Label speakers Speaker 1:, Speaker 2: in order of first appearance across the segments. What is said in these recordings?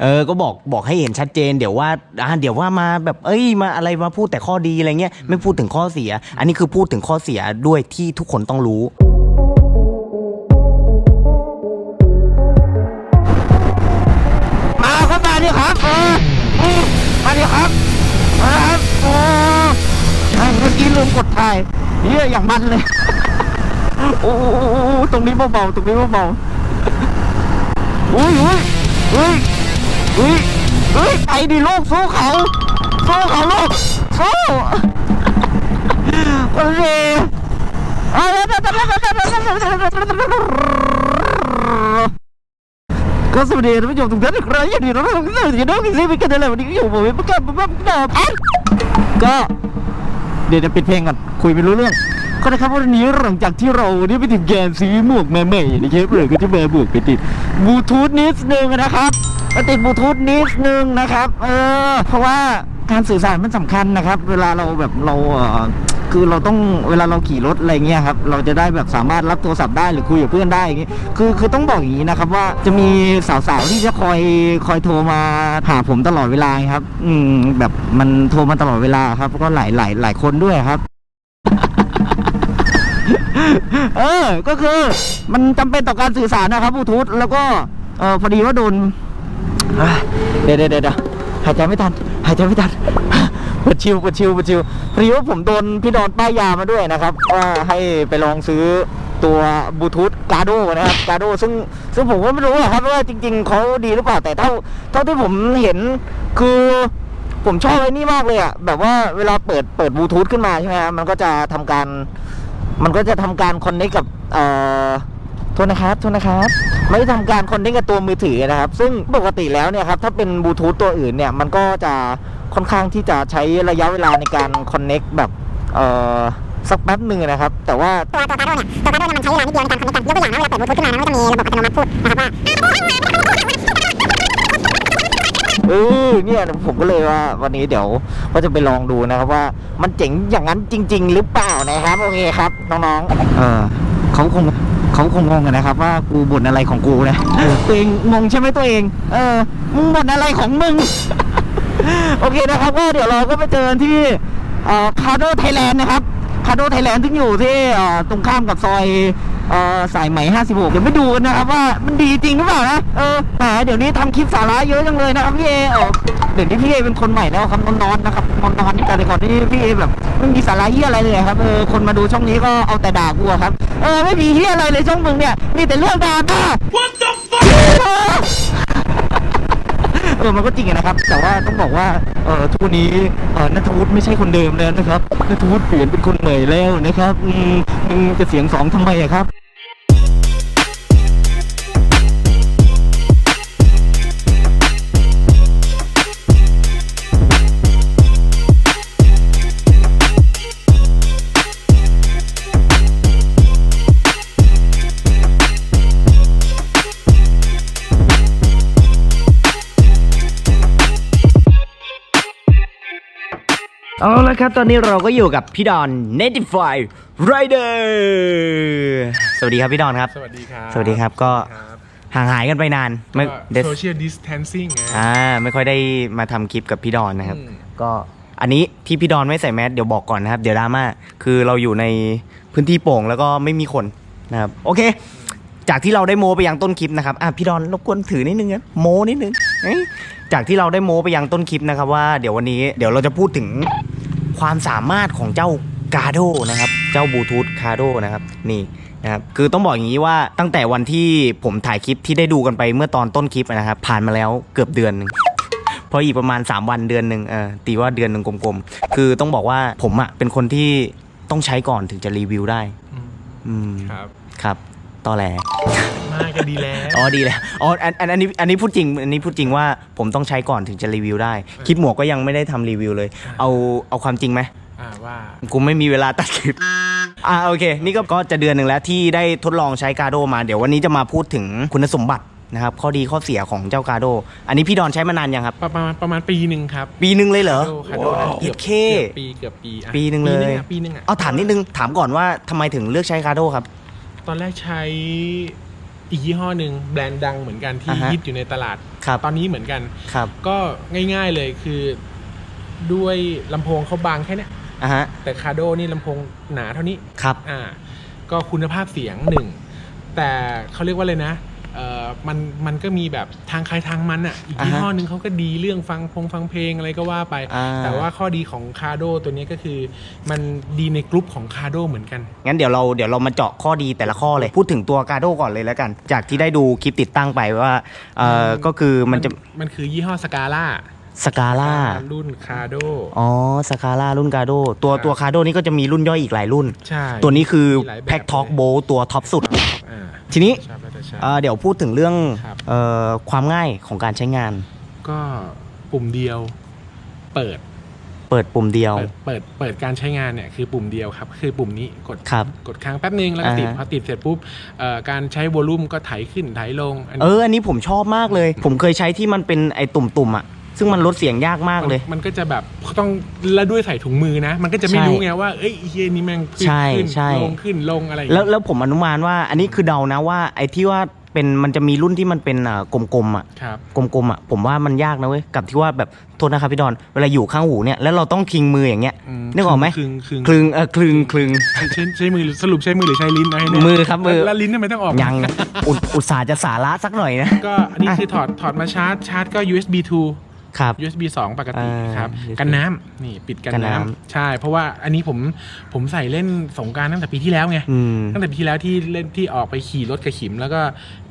Speaker 1: เออ ก็บอกบอกให้เห็นชัดเจน เดี๋ยวว่าอ่าเดี๋ยวว่ามาแบบเอ้ยมาอะไรมาพูดแต่ข้อดีอะไรเงี้ยไม่พูดถึงข้อเสีย อันนี้คือพูดถึงข้อเสียด้วยที่ทุกคนต้องรู้
Speaker 2: มาครับมาดิครับเออเออมาดิครับมาครับโอ้อะเมื่อกี้ลืมกดถ่ายเฮียอย่างมันเลย โอ้โหตรงนี้เบาๆตรงนี้เบาๆอุ้ยอุ้ยอุ้ย อุ้ยอุ้ยไปดิลูกสู้เขาสู้เขาลูกสู้โอเคเอาละก็สวัสดีท่านผู้ชมทุกท่านอีกครั้งย่างดีเราต้องอย่างน้อยสิเป็นกันอะไรวันนี้ก็อยู่ผมเป็นประกันประกันอะก็เดี๋ยวจะปิดเพลงก่อนคุยไม่รู้เรื่อง ก็นะครับวันนี้หลังจากที่เราได้ไปถึงแกนซื้อหมวกแมาใหม่นะครับเลยก็จะมาบวกไปติดบลูทูธนิดนึงนะครับมาติดบลูทูธนิดนึงนะครับ เออ เพราะว่าการสื่อสารมันสำคัญนะครับ เวลาเราแบบเราคือเราต้องเวลาเราขี่รถอะไรเงี้ยครับเราจะได้แบบสามารถรับโทรศัพท์ได้หรือคุยกับเพื่อนได้อย่างงี้คือคือต้องบอกอย่างนี้นะครับว่าจะมีสาวๆที่จะคอยคอยโทรมาหาผมตลอดเวลาครับ อืมแบบมันโทรมาตลอดเวลาครับก็หลายหลายหลายคนด้วยครับ เออ ก็คือมันจำเป็นต่อการสื่อสารนะครับบลูทูธแล้วก็เออพอดีว่าโดนเดี๋ยวเดี๋ยวเดี๋ยวหายใจไม่ทันหายใจไม่ทันปวดชิวปวดชิวปวดชิวพอดีว่าผมโดนพี่ดอนป้ายยามาด้วยนะครับว่าให้ไปลองซื้อตัวบลูทูธกาโดนะครับกาโดซึ่งซึ่งผมก็ไม่รู้ครับว่าจริง ๆเขาดีหรือเปล่าแต่เท่าเท่าที่ผมเห็นคือผมชอบไอ้นี่มากเลยอะแบบว่าเวลาเปิดเปิดบลูทูธขึ้นมาใช่ไหมฮะมันก็จะทำการ มันก็จะทำการคอนเนคกับเอ่อโทษนะครับโทษนะครับไม่ได้ทำการคอนเนคกับตัวมือถือนะครับ ซึ่งปกติแล้วเนี่ยครับถ้าเป็นบลูทูธตัวอื่นเนี่ยมันก็จะค่อนข้างที่จะใช้ระยะเวลาในการคอนเนคแบบเอ่อสักแป๊บหนึ่งนะครับ แต่ว่า
Speaker 3: ตัวตัวการ์โดเนี่ยตัวการ์โดเนี่ยมันใช้เวลานิดเดียวในการคอนเนคกันยกตัวอย่างนะเวลาเปิดบลูทูธขึ้นมามันก็จะมีระบบอัตโนมัติพูดนะครับว่า
Speaker 2: เออเนี่ยผมก็เลยว่าวันนี้เดี๋ยวก็จะไปลองดูนะครับว่ามันเจ๋งอย่างนั้นจริง ๆ หรือเปล่านะครับโอเคครับ น้องๆ เออเขาคงเขาคงงงกันนะครับว่ากูบ่นอะไรของกูนะตัวเองงงใช่ไหมตัวเอง เออมึงบ่นอะไรของมึง โอเคนะครับก็เดี๋ยวเราก็ไปเจอกันที่คาร์โดไทยแลนด์นะครับคาร์โดไทยแลนด์ที่อยู่ที่เอ่อตรงข้ามกับซอยเอ่อ สายไหม56 เดี๋ยวไปดูกันนะครับว่ามันดีจริงหรือเปล่านะ เออแหมเดี๋ยวนี้ทำคลิปสาระเยอะจังเลยนะครับพี่เอเดี๋ยวนี้พี่เอเป็นคนใหม่แล้วครับนอนๆนะครับนอนๆแต่แต่ก่อนที่พี่เอแบบไม่มีสาระเฮียอะไรเลยครับเออคนมาดูช่องนี้ก็เอาแต่ด่ากูอะครับ เออไม่มีเฮียอะไรเลยช่องมึงเนี่ยมีแต่เรื่องด่าม่า What the fuck ออมันก็จริงนะครับ แต่ว่าต้องบอกว่าเออทุกวันนี้เออนัทวุฒิไม่ใช่คนเดิมแล้วนะครับนัทวุฒิเปลี่ยนเป็นคนใหม่แล้วนะครับอืมมึงจะเสียงสองทำไมอะครับ
Speaker 1: เอาละครับ ตอนนี้เราก็อยู่กับพี่ดอน Natify Rider สวัสดีครับพี่ดอนครับ
Speaker 4: สวัสดีครับ
Speaker 1: สวัสดีครับก็ห่างหายกันไปนานไม่เด
Speaker 4: โซเชียลดิสเทนซิ่งไง
Speaker 1: อ่าไม่ค่อยได้มาทำคลิปกับพี่ดอนนะครับ
Speaker 4: อืม
Speaker 1: ก็อันนี้ที่พี่ดอนไม่ใส่แมสเดี๋ยวบอกก่อนนะครับ เดี๋ยวดราม่าคือเราอยู่ในพื้นที่โปร่งแล้วก็ไม่มีคนนะครับโอเค จากที่เราได้โมไปยังต้นคลิปนะครับอะพี่ดอนรบกวนถือนิดนึงนะโมนิดนึงเอ้ยจากที่เราได้โมไปยังต้นคลิปนะครับว่าเดี๋ยววันนี้เดี๋ยวเราจะพูดถึง ความสามารถของเจ้ากาโดนะครับ เจ้าบลูทูธคาโดนะครับ นี่นะครับ คือต้องบอกอย่างนี้ว่าตั้งแต่วันที่ผมถ่ายคลิปที่ได้ดูกันไปเมื่อตอนต้นคลิปนะครับ ผ่านมาแล้วเกือบเดือนหนึงพออีกประมาณ 3 วันเดือนหนึ่งเออตีว่าเดือนหนึ่งกลมๆ คือต้องบอกว่าผมอะเป็นคนที่ต้องใช้ก่อนถึงจะรีวิวได้
Speaker 4: อืม
Speaker 1: อืม
Speaker 4: ครับ
Speaker 1: ครับ ตอแหล
Speaker 4: มากก็ดีแล้ว
Speaker 1: อ๋อดีแล้วอ๋ออันอันอันนี้อันนี้พูดจริงอันนี้พูดจริงว่าผมต้องใช้ก่อนถึงจะรีวิวได้ คลิปหมวกก็ยังไม่ได้ทำรีวิวเลย เอาเอาความจริงไหม
Speaker 4: อ่าว่า
Speaker 1: กูไม่มีเวลาตัดคลิป อ่าโอเค นี่ก็ก็จะเดือนหนึ่งแล้วที่ได้ทดลองใช้กาโดมา เดี๋ยววันนี้จะมาพูดถึงคุณสมบัตินะครับ ข้อดีข้อเสียของเจ้ากาโด อันนี้พี่ดอนใช้มานานยังครับ
Speaker 4: ประมาณประมาณปีหนึ่งครับ
Speaker 1: ปีหนึ่งเลยเหรอ
Speaker 4: คาโดนะ
Speaker 1: เกือบเค
Speaker 4: กือบปีเกือบปีอะ
Speaker 1: ปีหนึ่งเลย
Speaker 4: อะปีหนึ่งอะ
Speaker 1: เอาถามนิดนึง ถามก่อนว่าทำไมถึงเลือกใช้คาโดครับ
Speaker 4: ตอนแรกใช้อีกยี่ห้อหนึ่งแบรนด์ดังเหมือนกันที่
Speaker 1: อ่าฮะ
Speaker 4: ฮิตอยู่ในตลาด
Speaker 1: ครับ
Speaker 4: ตอนนี้เหมือนกัน
Speaker 1: ครับ
Speaker 4: ก็ง่ายๆเลยคือด้วยลำโพงเขาบางแค่เนี้ย
Speaker 1: อะฮะ
Speaker 4: แต่คาโดนี่ลำโพงหนาเท่านี้
Speaker 1: ครับ
Speaker 4: อ่า ก็คุณภาพเสียงหนึ่ง แต่เขาเรียกว่าเลยนะเอ่อ มันมันก็มีแบบทางใครทางมันอะอีกยี่
Speaker 1: อ่าฮะ
Speaker 4: ห้อหนึ่งเขาก็ดีเรื่องฟังพงฟังเพลงอะไรก็ว่าไป
Speaker 1: อ่า
Speaker 4: แต่ว่าข้อดีของคาโดตัวนี้ก็คือ มันดีในกลุ่มของคาโดเหมือนกัน
Speaker 1: งั้นเดี๋ยวเราเดี๋ยวเรามาเจาะข้อดีแต่ละข้อเลย พูดถึงตัวกาโดก่อนเลยแล้วกัน จากที่ได้ดูคลิปติดตั้งไปว่าเอ่อก็คือมันจะ
Speaker 4: มันคือยี่ห้อสกาล่า
Speaker 1: สกาล่า
Speaker 4: รุ่นคาโด
Speaker 1: อ๋อสกาล่ารุ่นกาโดตัว
Speaker 4: ครับ
Speaker 1: ตัวคาโดนี่ก็จะมีรุ่นย่อยอีกหลายรุ่น
Speaker 4: ใช่
Speaker 1: ตัวนี้คือ
Speaker 4: มีหลายแบบ
Speaker 1: แพ็กท็อก
Speaker 4: เลย
Speaker 1: โบตัวท็อปสุด
Speaker 4: อ่า
Speaker 1: ทีนี้
Speaker 4: ชอบแล้วแต่ชอบ
Speaker 1: เอ่อเดี๋ยวพูดถึงเรื่อง
Speaker 4: ครับ
Speaker 1: เอ่อความง่ายของการใช้งาน
Speaker 4: ก็ปุ่มเดียวเปิด
Speaker 1: เปิดปุ่มเดียว
Speaker 4: เปิดเปิดเปิดการใช้งานเนี่ยคือปุ่มเดียวครับ คือปุ่มนี้กด
Speaker 1: ครับ
Speaker 4: กดค้างแป๊บนึงแล้วก็ติด
Speaker 1: อ่าฮะ
Speaker 4: พอติดเสร็จปุ๊บเอ่อการใช้วอลลุ่มก็ไถขึ้นไถลงอัน
Speaker 1: เอ
Speaker 4: นี้
Speaker 1: ออันนี้ผมชอบมากเลย ผมเคยใช้ที่มันเป็นไอ้ตุ่มๆอะ ซึ่งมันลดเสียงยากมากเลย
Speaker 4: มันมันก็จะแบบต้องแล้วด้วยใส่ถุงมือนะ มันก็จะไม่
Speaker 1: ใช่
Speaker 4: รู้ไงว่าเอ้ยไอ้เฮียนี่แม่งขึ้น
Speaker 1: ใช่
Speaker 4: ขึ้น
Speaker 1: ใช่
Speaker 4: ลงขึ้นลงอะไรอย่าง
Speaker 1: แล้ว
Speaker 4: เงี้ย
Speaker 1: แล้วผมอนุมานว่าอันนี้คือเดานะว่าไอ้ที่ว่าเป็นมันจะมีรุ่นที่มันเป็นอ่ากลมๆอะ
Speaker 4: ครับ
Speaker 1: กลมๆอะผมว่ามันยากนะเว้ยกับที่ว่าแบบโทษนะครับพี่ดอนเวลาอยู่ข้างหูเนี่ยแล้วเราต้องคิงมืออย่างเงี้ย
Speaker 4: ม
Speaker 1: นึกออกไหม
Speaker 4: คลึงคลึง
Speaker 1: คลึงเออคลึงคลึง
Speaker 4: ใช้ใช้ใช้มือหรือสรุปใช้มือหรือใช้ลิ้นนะให้แน่
Speaker 1: มือครับมือ
Speaker 4: แล้วลิ้นทำไมต้องออก
Speaker 1: ยังอุตอุตส่าห์จะสาระสักหน่อยนะ
Speaker 4: ก็อันนี้คือถอดถอดมาชาร์จชาร์จก็ USB 2
Speaker 1: ครับ
Speaker 4: USB 2 ปกติ
Speaker 1: อ่า
Speaker 4: ครับ
Speaker 1: USB
Speaker 4: กันน้ำนี่ปิดกัน
Speaker 1: กันน้ำ
Speaker 4: น้ำ ใช่ เพราะว่าอันนี้ผมผมใส่เล่นสงกรารตั้งแต่ปีที่แล้วไง
Speaker 1: อืม
Speaker 4: ตั้งแต่ปีที่แล้วที่เล่นที่ออกไปขี่รถกระขิมแล้วก็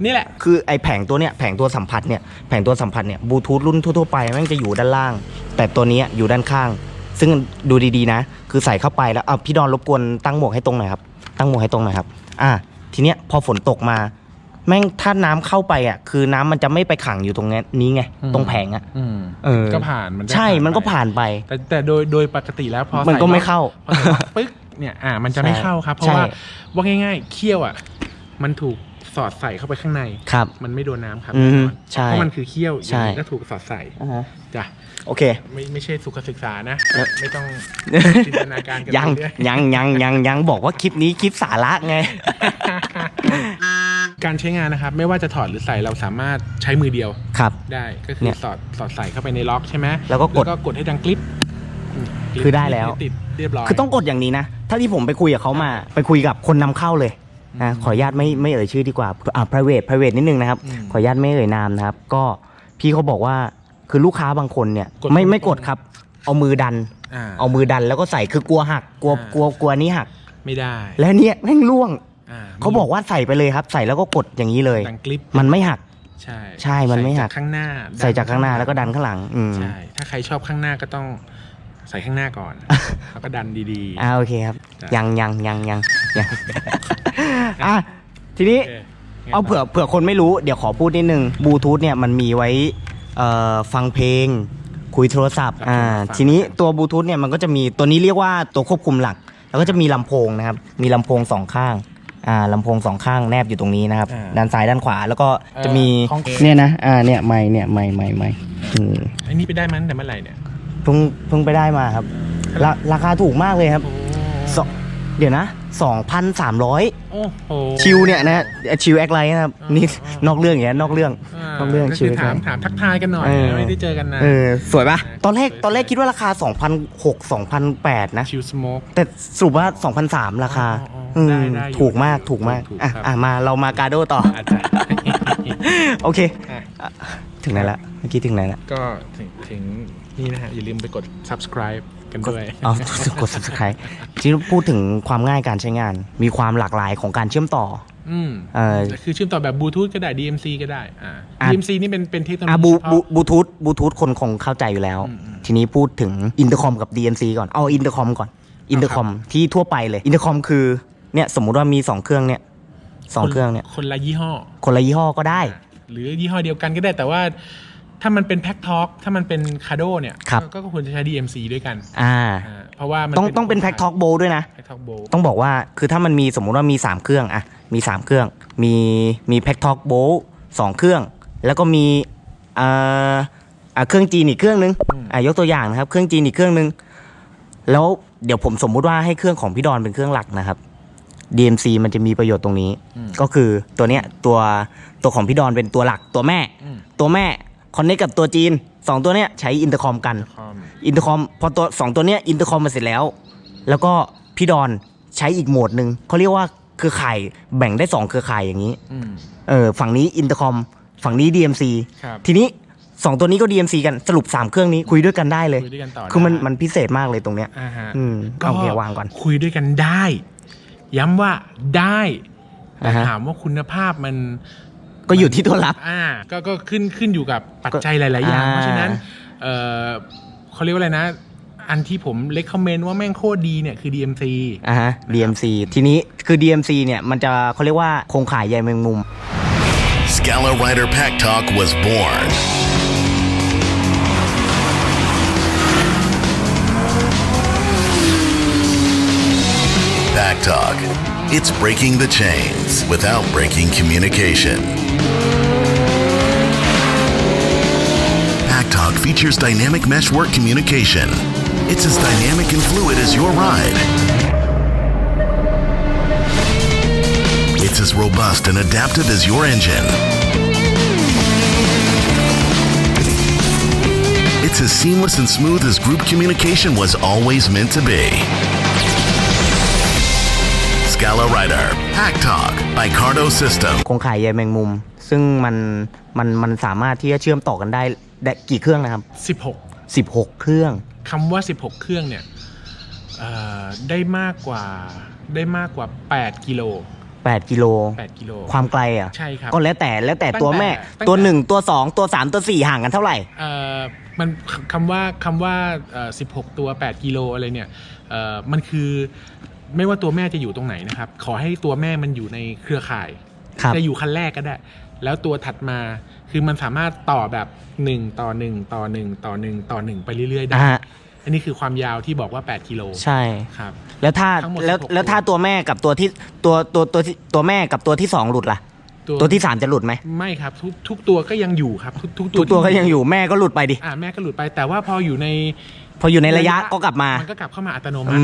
Speaker 4: นี่แหละ
Speaker 1: คือไอ้แผงตัวเนี้ยแผงตัวสัมผัสเนี่ยแผงตัวสัมผัสเนี่ยบลูทูธรุ่นทั่วๆไปแม่งจะอยู่ด้านล่าง แต่ตัวเนี้ยอยู่ด้านข้าง ซึ่งดูดีๆนะ คือใส่เข้าไปแล้วอะพี่ดอนรบกวนตั้งหมวกให้ตรงหน่อยครับตั้งหมวกให้ตรงหน่อยครับ อะทีเนี้ยพอฝนตกมา แม่งถ้าน้ำเข้าไปอะ คือน้ำมันจะไม่ไปขังอยู่ตรงนี้นี้ไง
Speaker 4: อืม
Speaker 1: ตรงแผงอะเออ
Speaker 4: ก็ผ่านมัน
Speaker 1: ใช่มันก็ผ่านไป
Speaker 4: แต่แต่โดยโดยปกติแล้วพอ
Speaker 1: มันก็ไม่
Speaker 4: ใส่
Speaker 1: เข้า
Speaker 4: พอใส่ล็อกปึ๊กเนี่ยอ่ามันจะไม่
Speaker 1: ใช่
Speaker 4: เข้าครับ เพราะ
Speaker 1: ใช่
Speaker 4: ว่าว่าง่าย ๆ เขี้ยวอะ มันถูกสอดใส่เข้าไปข้างใน
Speaker 1: ครับ
Speaker 4: มันไม่โดนน้ำครับ
Speaker 1: อืม
Speaker 4: แน่นอน
Speaker 1: ใช่
Speaker 4: เพราะมันคือเขี้ยวอย่างนี้
Speaker 1: ใช่
Speaker 4: ก็ถูกสอดใส่จ้ะ
Speaker 1: โอเค
Speaker 4: ไม่ไม่ใช่สุขศึกษานะ
Speaker 1: แล้ว
Speaker 4: ไม่ต้องจินตนาการกัน
Speaker 1: ยัง
Speaker 4: ไปเรื่อ
Speaker 1: ยังยังยังยังบอกว่าคลิปนี้คลิปสาระไง
Speaker 4: การใช้งานนะครับ ไม่ว่าจะถอดหรือใส่เราสามารถใช้มือเดียว
Speaker 1: ครับ
Speaker 4: ได้ก็คื
Speaker 1: เนี่
Speaker 4: อยสอดสอดใส่เข้าไปในล็อกใช่ไหม
Speaker 1: แล้วก็กด
Speaker 4: กดให้ดังกริปมกริป
Speaker 1: คือได้แล้ว
Speaker 4: ติดเรียบร้อย
Speaker 1: คือต้องกดอย่างนี้นะถ้าที่ผมไปคุยกับเขามาไปคุยกับคนนำเข้าเลยนะขออนุญาตไม่ไม่เอ่ยชื่อดีกว่าอ่า private private นิดนึงนะครับ
Speaker 4: อืม
Speaker 1: ขออนุญาตไม่เอ่ยนามนะครับ ก็พี่เขาบอกว่าคือลูกค้าบางคนเนี่ย
Speaker 4: กด
Speaker 1: ไม่
Speaker 4: ตรงๆ
Speaker 1: ไม่กดครับ เอามือดัน
Speaker 4: อ่า
Speaker 1: เอามือดันแล้วก็ใส่คือกลัวหักกลัว
Speaker 4: อ่า
Speaker 1: กลัวกลัวนี้หัก
Speaker 4: ไม่ได้
Speaker 1: แล้วเนี่ยแม่งร่วง
Speaker 4: อ่
Speaker 1: เขาบอกว่าใส่ไปเลยครับ ใส่แล้วก็กดอย่างนี้เลย
Speaker 4: ดังกริป
Speaker 1: มันไม่หัก
Speaker 4: ใช่
Speaker 1: ใช่มันไม่หัก
Speaker 4: ใส่จากข้างหน้า
Speaker 1: ใส่จากข้างหน้าแล้วก็ดันข้างหลัง อืม
Speaker 4: ใช่ ถ้าใครชอบข้างหน้าก็ต้องใส่ข้างหน้าก่อนแล้วก็ดันดี
Speaker 1: อ่าโอเคครับ
Speaker 4: จ้ะ
Speaker 1: ยังยังยังยังยัง อะทีนี้
Speaker 4: ๆโอเคไง
Speaker 1: เอา
Speaker 4: ต่
Speaker 1: เผื่อเผื่อคนไม่รู้เดี๋ยวขอพูดนิดนึงบลูทูธเนี่ยมันมีไว้เอ่อฟังเพลง คุยโทรศัพท์อ่าทีนี้ตัวบลูทูธเนี่ยมันก็จะมีตัวนี้เรียกว่าตัวควบคุมหลัก แล้วก็จะมีลำโพงนะครับ มีลำโพงสองข้าง อ่าลำโพงสองข้างแนบอยู่ตรงนี้นะครับด้านซ้ายด้านขวาแล้วก็จะมี
Speaker 4: เอ่อของ
Speaker 1: เนี่ยนะอ่าเนี่ยไม่เนี่ยไม่ไม่ไม่อืม
Speaker 4: ไอ้นี่ไปได้มันแต่เมื่อไหร่เนี่ย
Speaker 1: เพิ่งเพิ่งไปได้มาครับราราคาถูกมากเลยครับ
Speaker 4: โอ้
Speaker 1: สองเดี๋ยวนะ2,300
Speaker 4: โอ้โห
Speaker 1: ชิวเนี่ยนะชิวแอคไลท์นะครับ
Speaker 4: อ่านี่
Speaker 1: นี่นอกเรื่องอย่างเงี้ยนอกเรื่องา
Speaker 4: น
Speaker 1: อกเรื่อง
Speaker 4: ก็
Speaker 1: ชิ
Speaker 4: คื
Speaker 1: ว
Speaker 4: อถาม
Speaker 1: แอคไลท์
Speaker 4: ถามทักทายกันหน่อย
Speaker 1: เออ
Speaker 4: ไม่ได้เจอกันนาน
Speaker 1: เออสวยปะ
Speaker 4: อ่า
Speaker 1: ตอนแรก
Speaker 4: สวย
Speaker 1: ตอนแรกคิดว่าราคา2,600 2,800นะ
Speaker 4: ชิวสโมก
Speaker 1: แต่สรุปว่า2,300ราคา
Speaker 4: อ๋อ อ๋อได้
Speaker 1: อืม
Speaker 4: ได้อยู่
Speaker 1: ถูกมาก
Speaker 4: ได้อยู่
Speaker 1: ถูกมาก
Speaker 4: ถูก
Speaker 1: อะ
Speaker 4: ครับ
Speaker 1: อะมาเรามากาโดต่อ
Speaker 4: อาจจะ
Speaker 1: โอเค
Speaker 4: อะ
Speaker 1: อะถึงไหนละเมื่อกี้ถึงไหนละ
Speaker 4: ก็ถึงถึงนี่นะฮะ อย่าลืมไปกด subscribe กันด้วย
Speaker 1: อ๋อกด subscribe ที่พูดถึงความง่ายการใช้งาน มีความหลากหลายของการเชื่อมต่อ
Speaker 4: อืม
Speaker 1: เออ
Speaker 4: คือเชื่อมต่อแบบบลูทูธก็ได้ DMC ก็ได้อ่า
Speaker 1: อะ
Speaker 4: DMC นี่เป็นเป็นเทคโนโล
Speaker 1: อะ
Speaker 4: ยี
Speaker 1: บู
Speaker 4: เฉพาะ
Speaker 1: บูบลูทูธบลูทูธคนคงเข้าใจอยู่แล้ว
Speaker 4: อืมอืม
Speaker 1: ทีนี้พูดถึงอินเตอร์คอมกับ DMC ก่อน เอาอินเตอร์คอมก่อน อินเตอร์คอมที่ทั่วไปเลย อินเตอร์คอมคือ เนี่ยสมมุติว่ามี2เครื่องเนี่ยสองเครื่องเนี่ย
Speaker 4: คนละยี่ห้อ
Speaker 1: คนละยี่ห้อก็ได้
Speaker 4: หรือยี่ห้อเดียวกันก็ได้แต่ว่าถ้ามันเป็นแพ็กทอ k ถ้ามันเป็นคาโดเนี่ย
Speaker 1: ครับ
Speaker 4: ก็ก็ควรจะใช้ DMC ด้วยกัน
Speaker 1: อ่า
Speaker 4: อ่าเพราะว่ามัน
Speaker 1: ต้องต้องเป็นแพ็กท็อกโบด้วยนะ
Speaker 4: แพ็กทอ k โบ
Speaker 1: ต้องบอกว่าคือถ้ามันมีสมมุติว่ามี 3 เครื่องอะมี 3 เครื่อง มีมีแพ็กท็อกโบสองเครื่อง แล้วก็มีอ่าอ่าเครื่องจีนอีกเครื่องนึงอ่ายกตัวอย่างนะครับ เครื่องจีนอีกเครื่องนึง แล้วเดี๋ยวผมสมมุติว่าให้เครื่องของพี่ดอนเป็นเครื่องหลักนะครับ DMC มันจะมีประโยชน์ตรงนี้
Speaker 2: อืม
Speaker 1: ก็คือตัวเนี้ยตัวตัวของพี่ดอนเป็นตัวหลักตัวแม่
Speaker 2: อืม
Speaker 1: ตัวแม่คอนเนคกับตัวจีนสองตัวเนี้ยใช้อินเตอร์คอมกัน
Speaker 4: คอม
Speaker 1: อินเตอร์คอมพอตัวสองตัวเนี้ยอินเตอร์คอมมาเสร็จแล้ว แล้วก็พี่ดอนใช้อีกโหมดหนึ่งเขาเรียกว่าเครือข่ายแบ่งได้สองเครือข่ายอย่างนี้
Speaker 2: อืม
Speaker 1: เออฝั่งนี้อินเตอร์คอมฝั่งนี้ DMC
Speaker 4: ครับ
Speaker 1: ทีนี้สองตัวนี้ก็ DMC กันสรุป3เครื่องนี้คุยด้วยกันได้เลย
Speaker 4: คุยด้วยกันต่อ
Speaker 1: คือมัน
Speaker 4: ได้
Speaker 1: มันพิเศษมากเลยตรงเนี้ย
Speaker 4: อ่าฮะ
Speaker 1: อืม
Speaker 4: ก็
Speaker 1: เอาโอเควางก่อน
Speaker 4: คุยด้วยกันได้ ย้ำว่าได้แต่
Speaker 1: อ่าฮะ
Speaker 4: ถามว่าคุณภาพมัน
Speaker 1: ก็อยู่ที่ตัวรับ
Speaker 4: อ่าก็ก็ขึ้นขึ้นอยู่กับปัจจัยหลาย ๆ อย่าง
Speaker 1: อ่า
Speaker 4: เพราะฉะนั้นเออเขาเรียกว่าอะไรนะ อันที่ผมเล c กคอมเมนต์ว่าแม่งโคตรดีเนี่ยคือ DMC
Speaker 1: อ่าฮะ DMC ทีนี้คือ DMC เนี่ยมันจะเขาเรียกว่าโครงข่ายใยแมงมุม
Speaker 5: Scala Rider Pack Talk was born. Talk. It's breaking the chains without breaking communication. Pack Talk features dynamic meshwork communication. It's as dynamic and fluid as your ride. It's as robust and adaptive as your engine. It's as seamless and smooth as group communication was always meant to be. Scala Rider, Pack Talk by Cardo System.
Speaker 1: โครงข่ายใยแมงมุม ซึ่งมันมันมันสามารถที่จะเชื่อมต่อกันได้ได้กี่เครื่องนะครับ
Speaker 4: 16
Speaker 1: 16 เครื่อง
Speaker 4: คำว่า 16 เครื่องเนี่ยเอ่อได้มากกว่าได้มากกว่า 8 กิโล
Speaker 1: 8 กิโล
Speaker 4: 8 กิโล
Speaker 1: ความไกลอะ
Speaker 4: ใช่ครับ
Speaker 1: ก็แล้วแต่แล้วแต่ตัวแม่
Speaker 4: ตั้งแต่
Speaker 1: ตัว 1 ตัว 2 ตัว 3 ตัว 4 ห่างกันเท่าไหร่
Speaker 4: เอ่อมันคคำว่าคำว่าเอ่อ16 ตัว 8 กิโลอะไรเนี่ยเอ่อมันคือ ไม่ว่าตัวแม่จะอยู่ตรงไหนนะครับ ขอให้ตัวแม่มันอยู่ในเครือข่าย
Speaker 1: ครับ
Speaker 4: จะอยู่คันแรกก็ได้ แล้วตัวถัดมาคือมันสามารถต่อแบบ1ต่อ1ต่อ1ต่อ1ต่อ1ไปเรื่อยๆได้
Speaker 1: อ่าฮะ
Speaker 4: อันนี้คือความยาวที่บอกว่า 8 กิโล
Speaker 1: ใช่
Speaker 4: ครับ
Speaker 1: แล้วถ้า
Speaker 4: ทั้งหมด
Speaker 1: แล้ว
Speaker 4: 16
Speaker 1: แล้วถ้าตัวแม่กับตัวที่ตัวตัวตัวที่ตัวแม่กับตัวที่2หลุดล่ะ ตัวที่3จะหลุดไหม
Speaker 4: ไม่ครับทุกทุกตัวก็ยังอยู่ครับ ทุกทุกตัว
Speaker 1: ทุกตัวก็
Speaker 4: ที่
Speaker 1: ยังอยู่แม่ก็หลุดไปดิ
Speaker 4: อ่าแม่ก็หลุดไปแต่ว่าพออยู่ใน
Speaker 1: พออยู่ในระยะก็กลับมา
Speaker 4: มันก็กลับเข้ามาอัตโนมั
Speaker 1: อื
Speaker 4: ติ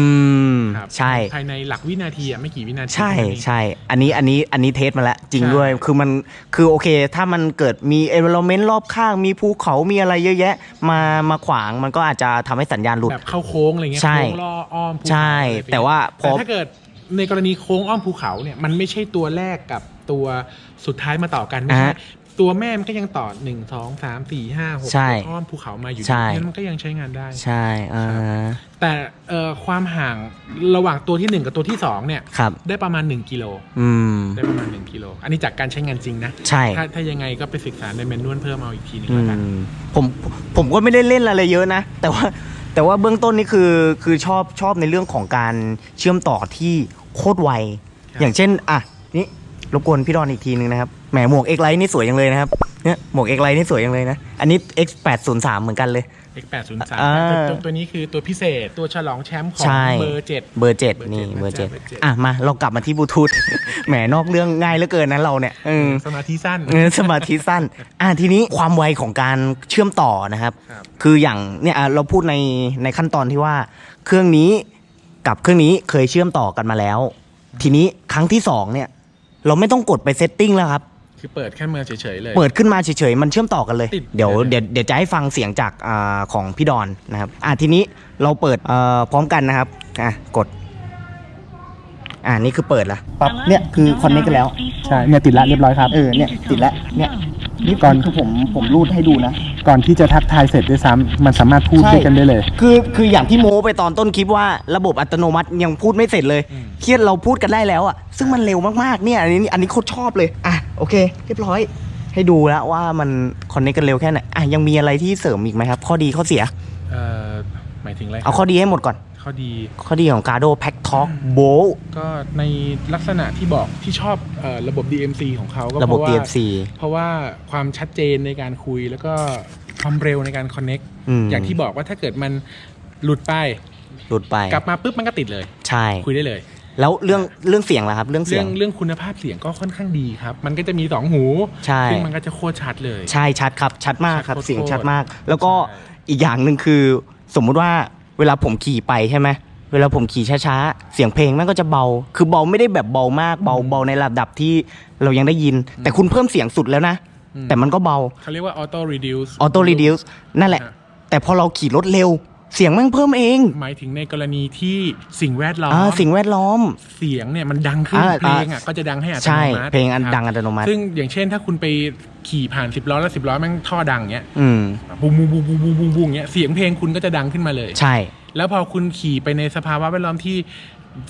Speaker 1: ม
Speaker 4: ครับ
Speaker 1: ใช่
Speaker 4: ภายในหลักวินาทีอะไม่กี่วินาที
Speaker 1: ใช่
Speaker 4: เท่านั้นเอง
Speaker 1: ใช่ อันนี้อันนี้อันนี้เทสมาแล้วจริง
Speaker 4: ใช่
Speaker 1: ด้วย คือมันคือโอเค ถ้ามันเกิดมีเอเวอร์เมนต์รอบข้าง มีภูเขามีอะไรเยอะแยะ มามาขวางมันก็อาจจะทำให้สัญญาณหลุด
Speaker 4: แบบเข้าโค้งอะไรเงี้ย
Speaker 1: ใช่
Speaker 4: โค้งล่ออ้อมภูเขา
Speaker 1: ใช่
Speaker 4: อะไร
Speaker 1: แต่ว่าพอ
Speaker 4: แต่ถ้าเกิดในกรณีโค้งอ้อมภูเขาเนี่ยมันไม่ใช่ตัวแรกกับตัวสุดท้ายมาต่อกันไม่
Speaker 1: อ่า
Speaker 4: ใช่
Speaker 1: ฮะ
Speaker 4: ตัวแม่มันก็ยังต่อหนึ่งสองสามสี่ห้าหก
Speaker 1: ใช่
Speaker 4: อ้อมภูเขามาอยู่ดี
Speaker 1: ใช่
Speaker 4: งั้นมันก็ยังใช้งานได้
Speaker 1: ใช่อ่า
Speaker 4: แต่เอ่อความห่างระหว่างตัวที่หนึ่งกับตัวที่สองเนี่ย
Speaker 1: ครับ
Speaker 4: ได้ประมาณ1กิโล
Speaker 1: อืม
Speaker 4: ได้ประมาณ1กิโลอันนี้จากการใช้งานจริงนะ
Speaker 1: ใช่
Speaker 4: ถ้าถ้ายังไงก็ไปศึกษาในเมนนวลเพิ่มเอาอีกทีหนึง
Speaker 1: อื
Speaker 4: แล้วกัน
Speaker 1: มผมผมก็ไม่ได้เล่นอะไรเยอะนะ แต่ว่าแต่ว่าเบื้องต้นนี่คือคือชอบชอบในเรื่องของการเชื่อมต่อที่โคตรไวอย่างเช่นอะนี่ รบกวนพี่ดอนอีกทีนึงนะครับแหมหมวก X Lite นี่สวยจังเลยนะครับเนี่ยหมวก X Lite นี่สวยจังเลยนะ อันนี้ X 8 0 3 เหมือนกันเลย
Speaker 4: X803
Speaker 1: อ่า
Speaker 4: ตัวตัวนี้คือตัวพิเศษตัวฉลองแชมป์ของ
Speaker 1: ใช่
Speaker 4: เบอร์เจ็ด
Speaker 1: เบอร์เจ็ด
Speaker 4: เบอร์
Speaker 1: นี่
Speaker 4: เจ็ด
Speaker 1: เบอร์เจ็ด
Speaker 4: เบอร์เจ็ด
Speaker 1: อะมาเรากลับมาที่บลูทูธ แหมนอกเรื่องง่ายเหลือเกินนะเราเนี่ยเออ
Speaker 4: สมาธิสั้น
Speaker 1: เออสมาธิสั้น อะทีนี้ความไวของการเชื่อมต่อนะครับ
Speaker 4: ครับ
Speaker 1: คืออย่างเนี่ยอะเราพูดในในขั้นตอนที่ว่า เครื่องนี้กับเครื่องนี้เคยเชื่อมต่อกันมาแล้ว ทีนี้ครั้งที่สองเนี่ย เราไม่ต้องกดไปเซตติ้งแล้วครับ
Speaker 4: คือเปิดแค่เมือเฉยๆเลย
Speaker 1: เปิดขึ้นมาเฉยๆ มันเชื่อมต่อกันเลย
Speaker 4: ติด
Speaker 1: เดี๋ยว
Speaker 4: เลย
Speaker 1: เดี๋ยวเดี๋ยวจะให้ฟังเสียงจากอาของพี่ดอนนะครับ อะทีนี้เราเปิดเอ่อพร้อมกันนะครับ อะกด อ่านี่คือเปิดละปั๊บเนี่ยคือคอนเนคกันแล้ว
Speaker 6: ใช่เนี่ยติดละเรียบร้อยครับ
Speaker 1: เออเนี่ยติดแล้วเนี่ยนี่ก่อนคือผมผมรูดให้ดูนะ
Speaker 6: ก่อนที่จะทักทายเสร็จด้วยซ้ำมันสามารถพูด
Speaker 1: ใช่
Speaker 6: ด้วยกันได้เลย
Speaker 1: คือคืออย่างที่โม้ไปตอนต้นคลิปว่าระบบอัตโนมัติยังพูดไม่เสร็จเลยเครียดเราพูดกันได้แล้วอะซึ่งมันเร็วมากๆเนี่ยอันนี้อันนี้โคตรชอบเลยอะโอเค เรียบร้อยให้ดูแล้วว่ามันคอนเนคกันเร็วแค่ไหนอะยังมีอะไรที่เสริมอีกไหมครับ ข้อดีข้อเสีย
Speaker 4: เอ่อหมายถึงอะไร
Speaker 1: เอาข้อดีให้หมดก่อน
Speaker 4: ข้ อดี
Speaker 1: ข้อดีของ Gardo Pack Talk b o
Speaker 4: ก็ในลักษณะที่บอกที่ชอบเอ่อระบบ DMC ของเขาก็
Speaker 1: ระบบ
Speaker 4: เพาว่า
Speaker 1: DMC
Speaker 4: เพราะว่าความชัดเจนในการคุยแล้วก็ความเร็วในการ connect
Speaker 1: อืม
Speaker 4: อย่างที่บอกว่าถ้าเกิดมันหลุดไป
Speaker 1: หลุดไป
Speaker 4: กลับมาปุ๊บมันก็ติดเลย
Speaker 1: ใช่
Speaker 4: คุยได้เลย
Speaker 1: แล้วเรื่องเรื่องเสียงล่ะครับ เรื่องเสี
Speaker 4: เรื่
Speaker 1: ย
Speaker 4: อง งเรื่องคุณภาพเสียงก็ค่อนข้างดีครับ มันก็จะมีสองหู
Speaker 1: ใช่
Speaker 4: ซึ่งมันก็จะโคตรชัดเลย
Speaker 1: ใช่ชัดครับ ชัดมากครับ
Speaker 4: ชัดโคตร
Speaker 1: เสียงชัดมาก แล้วก็
Speaker 4: ใช่
Speaker 1: อีกอย่างหนึ่งคือ สมมุติว่า เวลาผมขี่ไปใช่ไหมเวลาผมขี่ช้าๆ เสียงเพลงมันก็จะเบา คือเบาไม่ได้แบบเบามาก เบาเบาในระดับที่เรายังได้ยิน แต่คุณเพิ่มเสียงสุดแล้วนะ
Speaker 4: อืม
Speaker 1: แต่มันก็เบา
Speaker 4: เขาเรียกว่า auto reduce
Speaker 1: ออโต้รีดิวส์นั่นแหละ
Speaker 4: ฮะ
Speaker 1: แต่พอเราขี่รถเร็ว เสียงมันเพิ่มเอง
Speaker 4: หมายถึงในกรณีที่สิ่งแวดล้อม
Speaker 1: อ่าสิ่งแวดล้อม
Speaker 4: เสียงเนี่ยมันดังขึ้น
Speaker 1: อ่า
Speaker 4: เพลงอะก็จะดังให้อัตโน
Speaker 1: ใช่
Speaker 4: มัติ
Speaker 1: เพลงอัน
Speaker 4: ครับ
Speaker 1: ดังอัตโนมัติ
Speaker 4: ซึ่งอย่างเช่นถ้าคุณไปขี่ผ่านสิบล้อแล้วสิบล้อแม่งท่อดังเงี้ย
Speaker 1: อืม
Speaker 4: บูมบูมบูมบูมบูมบูมบูมเงี้ยเสียงเพลงคุณก็จะดังขึ้นมาเลย
Speaker 1: ใช่
Speaker 4: แล้วพอคุณขี่ไปในสภาวะแวดล้อมที่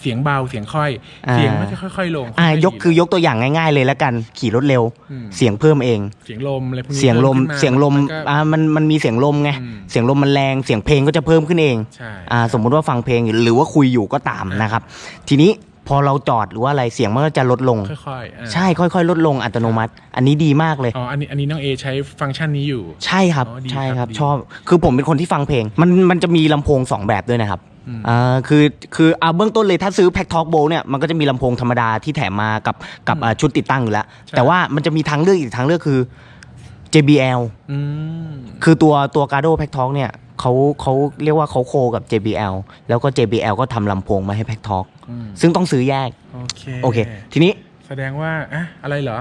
Speaker 4: เสียงเบาเสียงค่อย
Speaker 1: อ่า
Speaker 4: เสียงมันจะค่อยๆลง
Speaker 1: อ่า
Speaker 4: ค่ๆ
Speaker 1: ยก
Speaker 4: ดี
Speaker 1: คือยกตัวอย่างง่ายๆเลยแล้วกัน ขี่รถเร็ว
Speaker 4: อืม
Speaker 1: เสียงเพิ่มเอง
Speaker 4: เสียงลมอะไรพวกนี้
Speaker 1: เสียงลม
Speaker 4: พิ่ขึ้นา
Speaker 1: เสียงลม
Speaker 4: นก็
Speaker 1: อ่ามันมันมีเสียงลมไง
Speaker 4: อืม
Speaker 1: เสียงลมมันแรงเสียงเพลงก็จะเพิ่มขึ้นเอง
Speaker 4: ใช่
Speaker 1: อ่าสมมุติว่าฟังเพลงอยู่หรือว่าคุยอยู่ก็ตามนะครับ ทีนี้พอเราจอดหรือว่าอะไรเสียงมันก็จะลดลง
Speaker 4: ค่อยๆอ่า
Speaker 1: ใช่ค่อยๆ ลดลงอัตโนมัติ อันนี้ดีมากเลย
Speaker 4: อ๋ออันนี้อันนี้น้องเอใช้ฟังก์ชันนี้อยู่
Speaker 1: ใช่ครับ
Speaker 4: อ๋อดี
Speaker 1: ใช่
Speaker 4: ครับ
Speaker 1: ครับ
Speaker 4: ดี
Speaker 1: ชอบ คือผมเป็นคนที่ฟังเพลง มันมันจะมีลำโพง2แบบด้วยนะครับ
Speaker 4: อืม
Speaker 1: อ่าคือคือเอาเบื้องต้นเลยถ้าซื้อแพ็กทอกโบเนี่ยมันก็จะมีลำโพงธรรมดาที่แถมมากับกับอ่าชุดติดตั้งอยู่แล้ว แต่ว่ามันจะมีทางเลือกอีกทางเลือกคือ JBL
Speaker 4: อืม
Speaker 1: คือตัวตัว g a r d o p a c Talk เนี่ยเขาเขาเรียกว่าเขาโคกับ JBL แล้วก็ JBL ก็ทำลำโพงมาให้ Pack Talk
Speaker 4: อืม
Speaker 1: ซึ่งต้องซื้อแยก
Speaker 4: โอเค
Speaker 1: โอเค ทีนี้
Speaker 4: แสดงว่าอะอะไรเหรอ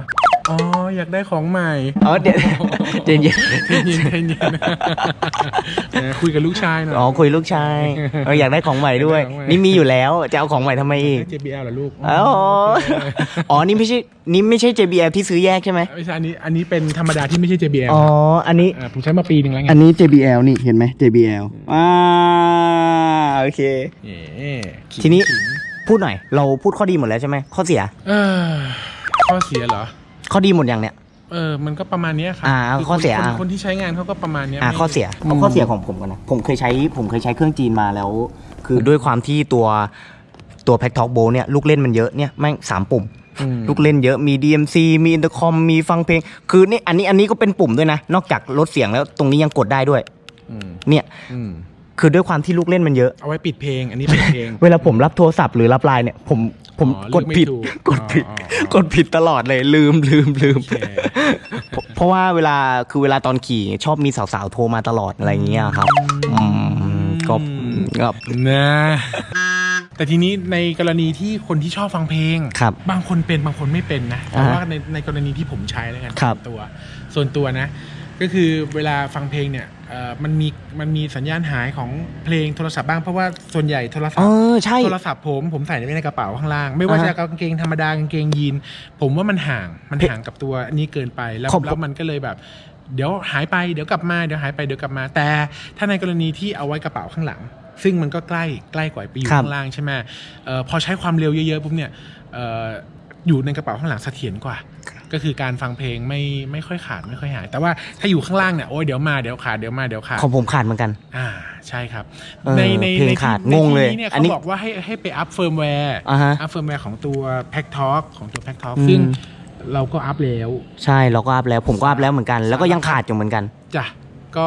Speaker 4: อ๋อ อยากได้ของใหม่
Speaker 1: เออเดี๋ยวเดี๋ยวเย็น
Speaker 4: ใจเย็นใจเย็นเออคุยกับลูกชายหน่อย
Speaker 1: อ๋อคุยลูกชายเอออยากได้ของใหม่ด้วย
Speaker 4: อยากได้ของใหม่
Speaker 1: นี่มีอยู่แล้วจะเอาของใหม่ทำไมอีก
Speaker 4: เจบีเอลเหรอลูก
Speaker 1: อ๋อ อ๋อ นี่ไม่ใช่ นี่ไม่ใช่ JBL ที่ซื้อแยกใช่ไหม
Speaker 4: ไม่ใช่อันนี้ อันนี้เป็นธรรมดาที่ไม่ใช่ JBL
Speaker 1: อ๋อ อันนี้
Speaker 4: อ่าผมใช้มาปีหนึ่งแล้วไง
Speaker 1: อันนี้ JBL นี่เห็นไหม JBL อ่าโอเค
Speaker 4: เอ๊ะขิง
Speaker 1: ทีนี้
Speaker 4: ขิง
Speaker 1: พูดหน่อย เราพูดข้อดีหมดแล้วใช่ไหม ข้อเสีย
Speaker 4: เออข้อเสียเหรอ
Speaker 1: ข้อดีหมดอย่างเนี้ย
Speaker 4: เออ มันก็ประมาณเนี้ยครั
Speaker 1: อ่า
Speaker 4: คื
Speaker 1: ข้อเสีย
Speaker 4: คน
Speaker 1: อะ
Speaker 4: คนที่ใช้งานเขาก็ประมาณเนี้ย
Speaker 1: อ่า
Speaker 4: ไม่
Speaker 1: ข้อเสีย
Speaker 4: อืม
Speaker 1: เอาข้อเสียของผมก่อนนะ ผมเคยใช้ผมเคยใช้เครื่องจีนมาแล้ว คือด้วยความที่ตัวตัว Pack Talk Bo เนี่ยลูกเล่นมันเยอะเนี่ยแม่งสามปุ่ม
Speaker 4: อืม
Speaker 1: ลูกเล่นเยอะมี DMC มีอินเตอร์คอมมีฟังเพลง คือนี่อันนี้อันนี้ก็เป็นปุ่มด้วยนะ นอกจากลดเสียงแล้วตรงนี้ยังกดได้ด้วย
Speaker 4: อืม
Speaker 1: เนี่ย
Speaker 4: อืม
Speaker 1: คือด้วยความที่ลูกเล่นมันเยอะ
Speaker 4: เอาไว้ปิดเพลง อันนี้ปิดเพลง
Speaker 1: เวลาผมรับโทรศัพท์หรือรับไลน์เนี่ยผม ผม
Speaker 4: อ๋อ
Speaker 1: กดผิด
Speaker 4: เลือกไม่ถูก
Speaker 1: กดผิด
Speaker 4: อ๋ออ๋ออ๋อ ก
Speaker 1: ดผิดตลอดเลยลืมลืมลืม
Speaker 4: โอเค
Speaker 1: เพราะเพราะว่าเวลาคือเวลาตอนขี่ชอบมีสาวๆโทรมาตลอดอะไรอย่างเงี้ยครับอืมก็ก็
Speaker 4: นะแต่ทีนี้ในกรณีที่คนที่ชอบฟังเพลง
Speaker 1: ครับ
Speaker 4: บางคนเป็นบางคนไม่เป็นนะแต่
Speaker 1: อ่า
Speaker 4: ว่าในในกรณีที่ผมใช้แล้วกัน
Speaker 1: ครับ
Speaker 4: ส่วนตัว ส่วนตัวนะ ก็คือเวลาฟังเพลงเนี่ยเอ่อ มันมีมันมีสัญญาณหายของเพลงโทรศัพท์บ้างเพราะว่าส่วนใหญ่โทรศั
Speaker 1: เอ
Speaker 4: พท์
Speaker 1: อใช่
Speaker 4: โทรศัพท์ผมผมใส่ไว้ในกระเป๋าข้างล่าง ไม่ว่า
Speaker 1: อ่า
Speaker 4: จะ
Speaker 1: ฮะ
Speaker 4: กางเกงธรรมดากางเกงยีน ผมว่ามันห่างมัน
Speaker 1: เพ
Speaker 4: ห่างกับตัวอันนี้เกินไปแล้ว
Speaker 1: ผม
Speaker 4: แล้วมันก็เลยแบบ เดี๋ยวหายไปเดี๋ยวกลับมาเดี๋ยวหายไปเดี๋ยวกลับมา แต่ถ้าในกรณีที่เอาไว้กระเป๋าข้างหลัง ซึ่งมันก็ใกล้ใกล้กว่าไปอยู่
Speaker 1: ครับ
Speaker 4: ข้างล่างใช่ไหมเอ่อพอใช้ความเร็วเยอะๆปุ๊บเนี่ยเอ่ออยู่ในกระเป๋าข้างหลังเสถียรกว่า ก็คือการฟังเพลงไม่ไม่ค่อยขาดไม่ค่อยหาย แต่ว่าถ้าอยู่ข้างล่างเนี่ยโอ้ยเดี๋ยวมาเดี๋ยวขาดเดี๋ยวมาเดี๋ยวขาด
Speaker 1: ของผมขาดเหมือนกัน
Speaker 4: อ่าใช่ครับ
Speaker 1: เออ
Speaker 4: ในใน
Speaker 1: เพลง
Speaker 4: ใน
Speaker 1: ขาด
Speaker 4: ใน
Speaker 1: งงเลย
Speaker 4: ที่นี้เนี่ย
Speaker 1: อัน
Speaker 4: เขา
Speaker 1: นี้
Speaker 4: บอกว่าให้ให้ไปอัพเฟิร์มแวร์
Speaker 1: อ่าฮะ
Speaker 4: อัพเฟิร์มแวร์ของตัว Pack Talk ของตัว Pack Talk
Speaker 1: อืม
Speaker 4: ซึ่งเราก็อัพแล้ว
Speaker 1: ใช่เราก็อัพแล้วผมก็อัพแล้วเหมือนกัน แล้วก็ยังขาดอยู่เหมือนกัน
Speaker 4: จ้ะก็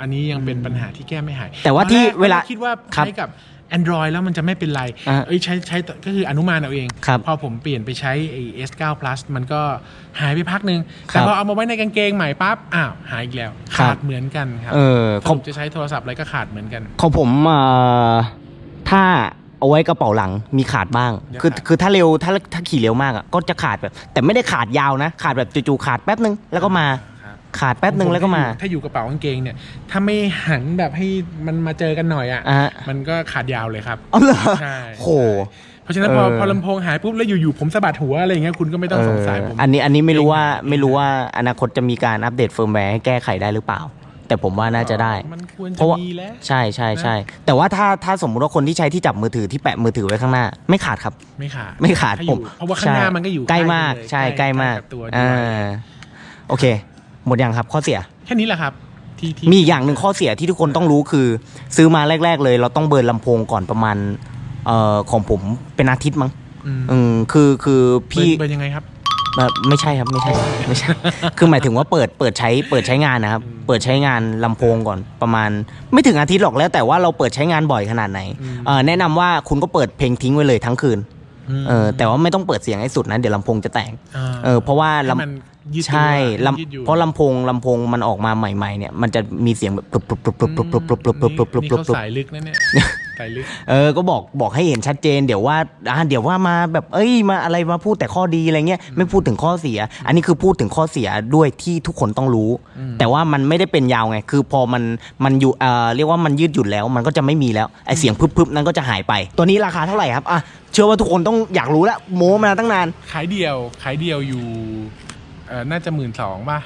Speaker 4: อันนี้ยังเป็นปัญหาที่แก้ไม่หาย
Speaker 1: แต่ว่า
Speaker 4: ตอน
Speaker 1: ที่
Speaker 4: แรก
Speaker 1: เวลา
Speaker 4: คิดว่า
Speaker 1: ครับ
Speaker 4: ใช้กับ Android แล้วมันจะไม่เป็นไร
Speaker 1: อ่า
Speaker 4: เอ้ยใช้ใช้ก็คืออนุมานเอาเอง
Speaker 1: ครับ
Speaker 4: พอผมเปลี่ยนไปใช้ไอ้ S9 Plus มันก็หายไปพักหนึ่ง
Speaker 1: ครั
Speaker 4: แต่
Speaker 1: บ
Speaker 4: พอเอามาไว้ในกางเกงใหม่ปั๊บอ้าวหายอีกแล้ว
Speaker 1: ครับ
Speaker 4: ขาดเหมือนกันครับ
Speaker 1: เออ
Speaker 4: ส
Speaker 1: ของ
Speaker 4: รุปจะใช้โทรศัพท์อะไรก็ขาดเหมือนกัน
Speaker 1: ของผมเอ่อถ้าเอาไว้กระเป๋าหลังมีขาดบ้าง
Speaker 4: เดี๋ยว
Speaker 1: คือ
Speaker 4: ขาด
Speaker 1: คือถ้าเร็วถ้าถ้าขี่เร็วมากอะก็จะขาดแบบ แต่ไม่ได้ขาดยาวนะ ขาดแบบจู่ๆขาดแป๊บนึงแล้วก็มา
Speaker 4: ครับ
Speaker 1: ขาดแป๊บนึงแล้วก็มา
Speaker 4: ถ้าอยู่กระเป๋ากางเกงเนี่ย ถ้าไม่หันแบบให้มันมาเจอกันหน่อยอะ
Speaker 1: อะฮะ
Speaker 4: มันก็ขาดยาวเลยครับ
Speaker 1: อ๋อเหรอ
Speaker 4: ใช่
Speaker 1: โห
Speaker 4: เพราะฉะนั้นพอ
Speaker 1: เออ
Speaker 4: พอลำโพงหายปุ๊บแล้วอยู่ๆผมสะบัดหัวอะไรอย่างเงี้ยคุณก็ไม่ต้องสงสัยผม
Speaker 1: เอันนี้อันนี้ไม่รู้ว่า
Speaker 4: เอง
Speaker 1: ไม่รู้ว่าอนาคตจะมีการอัปเดตเฟิร์มแวร์ให้แก้ไขได้หรือเปล่า แต่ผมว่าน่าจะได้
Speaker 4: มันควร
Speaker 1: เพ
Speaker 4: จะ
Speaker 1: ราะว่า
Speaker 4: มีแล้ว
Speaker 1: ใช่ใช่ใช่แต่ว่าถ้าถ้าสมมุติว่าคนที่ใช้ที่จับมือถือที่แปะมือถือไว้ข้างหน้า ไม่ขาดครับ
Speaker 4: ไม่ขาด
Speaker 1: ไม่ขาด
Speaker 4: ถ้อ
Speaker 1: ผ
Speaker 4: ยู่
Speaker 1: ม
Speaker 4: เพราะว่าข้างหน้ามันก็อยู่
Speaker 1: ใกล้มาก
Speaker 4: เลย
Speaker 1: ใช่ใกล้มาก
Speaker 4: บตัว
Speaker 1: อ่
Speaker 4: ด้วยา
Speaker 1: โอเค หมดยังครับ ข้อเสีย
Speaker 4: แค่นี้แหละครับที่ที่
Speaker 1: มีอีกอย่างหนึ่งข้อเสียที่ทุกคนต้องรู้คือ ซื้อมาแรก ๆ เลย เราต้องเบิร์นลำโพงก่อนประมาณเอ่อของผมเป็นอาทิตย์มั้ง
Speaker 4: อืม
Speaker 1: อืมคือคือ
Speaker 4: เบิร์
Speaker 1: พี่
Speaker 4: นเบิร์นยังไงครับ
Speaker 1: เอ่อไม่ใช่ครับไม่ใช่ไม่ใช่ คือหมายถึงว่าเปิดเปิดใช้เปิดใช้งานนะครับเปิดใช้งานลำโพงก่อนประมาณ ไม่ถึงอาทิตย์หรอกแล้วแต่ว่าเราเปิดใช้งานบ่อยขนาดไหน
Speaker 4: อืม
Speaker 1: เอ่อแนะนำว่าคุณก็เปิดเพลงทิ้งไว้เลยทั้งคืน
Speaker 4: ม
Speaker 1: เออแต่ว่าไม่ต้องเปิดเสียงให้สุดนะเดี๋ยวลำโพงจะแตกาเออเพราะว่า
Speaker 4: ให้
Speaker 1: ลำ
Speaker 4: มัน ยืดตัว
Speaker 1: ใช่
Speaker 4: ยืดอยู่
Speaker 1: ลำเพราะลำโพงลำโพงมันออกมาใหม่ๆเนี่ยมันจะมีเสียงแบบปลุบปลุบปลุบปลุบปลุบปลุบปลุบปลุบปลุบปลุบปลุบ
Speaker 4: นี่
Speaker 1: ปลุบ
Speaker 4: เขาสายลึกนะเนี่ยใส่ลึก
Speaker 1: เออก็บอกบอกให้เห็นชัดเจนเดี๋ยวว่าอ่าเดี๋ยวว่ามาแบบเอ้ยมาอะไรมาพูดแต่ข้อดีอะไรเงี้ยไม่พูดถึงข้อเสีย อันนี้คือพูดถึงข้อเสียด้วยที่ทุกคนต้องรู้ แต่ว่ามันไม่ได้เป็นยาวไง คือพอมันมันอยู่เอ่อเรียกว่ามันยืดหยุ่นแล้ว มันก็จะไม่มีแล้วไอเสียงพึบๆนั้นก็จะหายไป ตัวนี้ราคาเท่าไหร่ครับอะเชื่อว่าทุกคนต้องอยากรู้แล้วโม้มาตั้งนาน
Speaker 4: ขายเดียวขายเดียวอยู่ เอ่อน่าจะหมื่นสองป่ะ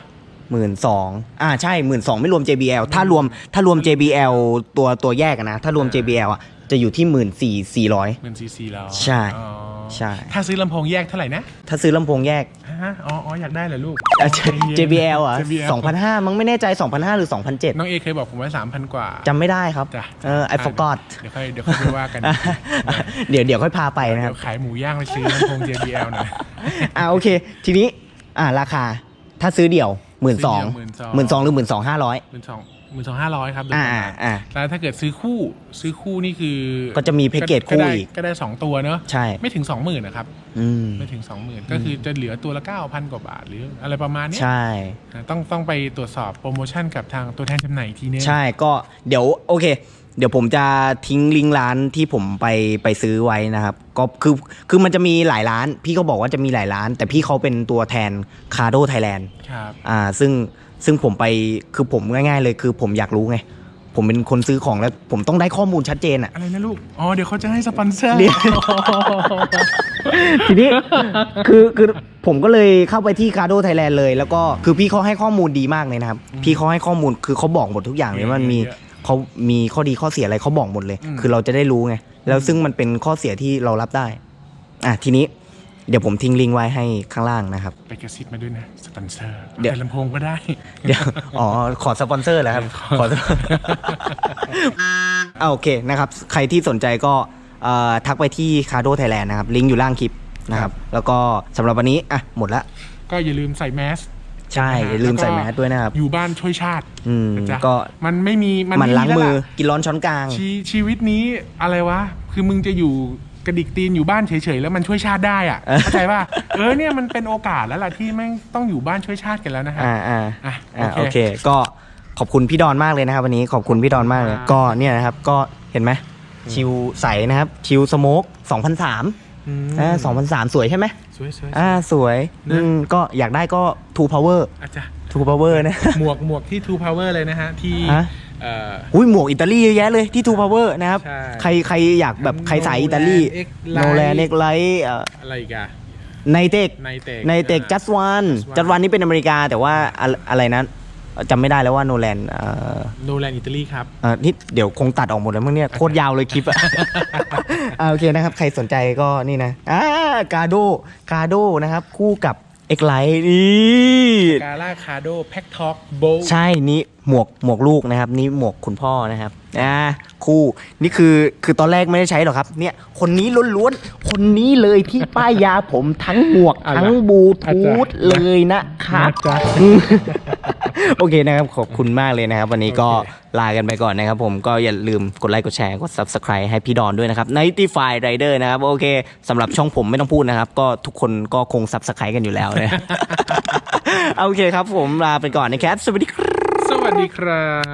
Speaker 1: หมื่นสองอ่าใช่หมื่นสองไม่รวม JBL ถ้ารวมถ้ารวม JBL ตัวตัวแยกอะนะ ถ้ารวม JBL อะจะอยู่ที่หมื่นสี่สี่ร้อย
Speaker 4: หมื่นซีซีแล้ว
Speaker 1: ใช่
Speaker 4: อ๋อ
Speaker 1: ใช่
Speaker 4: ถ้าซื้อลำโพงแยกเท่าไหร่นะ
Speaker 1: ถ้าซื้อลำโพงแยก
Speaker 4: ฮะอ๋ออ๋ออยากได้เหรอลูก
Speaker 1: อะ
Speaker 4: ใจเย็น
Speaker 1: JBL อะ
Speaker 4: JBL
Speaker 1: สองพันห้ามั้งไม่แน่ใจสองพันห้าหรือสองพันเจ็ด
Speaker 4: น้องเอเคยบอกผมว่าสามพันกว่า
Speaker 1: จำไม่ได้ครับ
Speaker 4: จ้ะ
Speaker 1: เออ I forgot
Speaker 4: เดี๋ยวค่อยเดี๋ยวค่อยไปว่ากัน
Speaker 1: เดี๋ยวเดี๋ยวค่อยพาไปนะค
Speaker 4: เดี๋
Speaker 1: รั
Speaker 4: ย
Speaker 1: บ
Speaker 4: วขายหมูย่างไปซื้อลำโพง JBL หน่อย
Speaker 1: อ่าโอเค ทีนี้ อ่าราคาถ้าซื้อเดี่ยวหมื่นสอง
Speaker 4: ซื้อเดี่ยว
Speaker 1: หมื่นสองหรือหมื่นสองห้าร้อย
Speaker 4: หมื่นสองหมื่นสองห้าร้อยครับโดย
Speaker 1: อ่า
Speaker 4: ประมาณ
Speaker 1: อ่า
Speaker 4: แล้วถ้าเกิดซื้อคู่ซื้อคู่นี่คือ
Speaker 1: ก็จะมีแพ็กเกจคู่
Speaker 4: ได้
Speaker 1: อีก
Speaker 4: ก็ได้สองตัวเนอะ
Speaker 1: ใช่
Speaker 4: ไม่ถึงสองหมื่นนะครับ
Speaker 1: อืม
Speaker 4: ไม่ถึงสองหมื่นก็คือจะเหลือตัวละเก้าพันกว่าบาท หรืออะไรประมาณเนี้ย
Speaker 1: ใช่
Speaker 4: นะต้องต้องไปตรวจสอบโปรโมชั่นกับทางตัวแทนจำหน่ายอีกทีนึง
Speaker 1: ใช่ก็เดี๋ยวโอเค เดี๋ยวผมจะทิ้งลิงก์ร้านที่ผมไปไปซื้อไว้นะครับ ก็คือคือมันจะมีหลายร้าน พี่ก็บอกว่าจะมีหลายร้าน แต่พี่เขาเป็นตัวแทนคาโดไทยแลนด์
Speaker 4: ครับ
Speaker 1: อ่าซึ่งซึ่งผมไปคือผมง่ายๆเลยคือผมอยากรู้ไง ผมเป็นคนซื้อของแล้วผมต้องได้ข้อมูลชัดเจนอะ
Speaker 4: อะไรนะลูก อ๋อ เดี๋ยวเขาจะให้สปอนเซอร์
Speaker 1: เดี๋ยว ทีนี้ คือคือผมก็เลยเข้าไปที่คาโดไทยแลนด์เลย แล้วก็คือพี่เขาให้ข้อมูลดีมากเลยนะครับ พี่เขาให้ข้อมูลคือเขาบอกหมดทุกอย่างเลยว่ามันมี
Speaker 4: เยอะ
Speaker 1: เขามีข้อดีข้อเสียอะไรเขาบอกหมดเลย
Speaker 4: อืม
Speaker 1: คือเราจะได้รู้ไงแล้วซึ่งมันเป็นข้อเสียที่เรารับได้ อะทีนี้เดี๋ยวผมทิ้งลิงก์ไว้ให้ข้างล่างนะครับ
Speaker 4: ไปกระซิบมาด้วยนะสปอนเซอร์
Speaker 1: เดี๋ยว
Speaker 4: แต่ลำโพงก็ได้
Speaker 1: เดี๋ยว อ๋อ ขอสปอนเซอร์แล้วครับ ขออ่าโอเคนะครับ ใครที่สนใจก็เอ่อทักไปที่คาโดไทยแลนด์นะครับ ลิงก์อยู่ล่างคลิปนะครับ แล้วก็สำหรับวันนี้ อะ หมดละ
Speaker 4: ก็อย่าลืมใส่แมส
Speaker 1: ใช่อย่าลืมใส่แมสด้วยนะครับ
Speaker 4: อยู่บ้านช่วยชาติ
Speaker 1: อืม
Speaker 4: นะจ๊ะ
Speaker 1: ก็
Speaker 4: มันไม่มีมัน
Speaker 1: มัน
Speaker 4: ไล้า
Speaker 1: งมือ
Speaker 4: แวล่ะ
Speaker 1: กินร้อนช้อนกลาง
Speaker 4: ชีชีวิตนี้อะไรวะ คือมึงจะอยู่กระดิกตีนอยู่บ้านเฉยๆ แล้วมันช่วยชาติได้อะเข้าใจป่ะ เออเนี่ยมันเป็นโอกาสแล้วล่ะที่แม่งต้องอยู่บ้านช่วยชาติกันแล้วนะฮะ
Speaker 1: อ่าอ่า
Speaker 4: อะ
Speaker 1: อ่า
Speaker 4: โอ
Speaker 1: โอ
Speaker 4: เค
Speaker 1: เค ก็ขอบคุณพี่ดอนมากเลยนะครับวันนี้ขอบคุณพี่ดอนมากเลย
Speaker 4: ครับ
Speaker 1: ก็เนี่ยนะครับก็เห็นไหมชิวใสนะครับ ชิวสโมก2003
Speaker 4: อืม
Speaker 1: อ่า2003สวยใช่ไหม
Speaker 4: สวยๆ
Speaker 1: อ่าสวย
Speaker 4: นะ
Speaker 1: อืมก็อยากได้ก็ Two Power
Speaker 4: อาจจะ
Speaker 1: Two Power นะ
Speaker 4: หมวกหมวกที่ Two Power เลยนะฮะ ที่
Speaker 1: ฮะ
Speaker 4: เอ่อ
Speaker 1: อุ้ยหมวกอิตาลีเยอะแยะเลยที่ Two Power นะครับ
Speaker 4: ใช่
Speaker 1: ใครใครอยากแบบใครสายอิตาลี
Speaker 4: Nolan X
Speaker 1: โนแลนเอ็กไลท์
Speaker 4: อะไรอีกอะ
Speaker 1: ไนเทค
Speaker 4: ในเตก
Speaker 1: ไนเทคจัสวัน
Speaker 4: Just One
Speaker 1: จัสวันนี่เป็นอเมริกาแต่ว่าอะอะไรนะ จำไม่ได้แล้วว่าโนแลนเอ่อ
Speaker 4: โนแลนอิตาลีครับ
Speaker 1: เอ่อนี่เดี๋ยวคงตัดออกหมดแล้วมั้งเนี่ยโคตรยาวเลยคลิปอะอ่าโอเคนะครับ ใครสนใจก็นี่นะอ่ากาโดกาโดนะครับ คู่กับเอ็กไลท์นี่
Speaker 4: กาล่าคาโดแพ็กท็อกโบ
Speaker 1: ใช่นี่หมวกหมวกลูกนะครับ นี่หมวกคุณพ่อนะครับอ่าคู่นี่คือคือตอนแรกไม่ได้ใช้หรอกครับ เนี่ยคนนี้ล้วนๆคนนี้เลยที่ป้ายยาผมทั้งหมวก
Speaker 4: อะไร
Speaker 1: ทั้งบลูทูธเลยนะครับ
Speaker 4: จ้ะ
Speaker 1: โอเคนะครับ ขอบคุณมากเลยนะครับ วันนี้ก็
Speaker 4: โอเค
Speaker 1: ลากันไปก่อนนะครับ ผมก็อย่าลืมกดไลค์กดแชร์กด subscribe ให้พี่ดอนด้วยนะครับ n i g h t f y Rider นะครับ โอเคสำหรับช่องผมไม่ต้องพูดนะครับ ก็ทุกคนก็คง subscribe กันอยู่แล้วนะ โอเคครับผมลาไปก่อนนะครับ สวัสดีครับ
Speaker 4: ส วัสดีครับ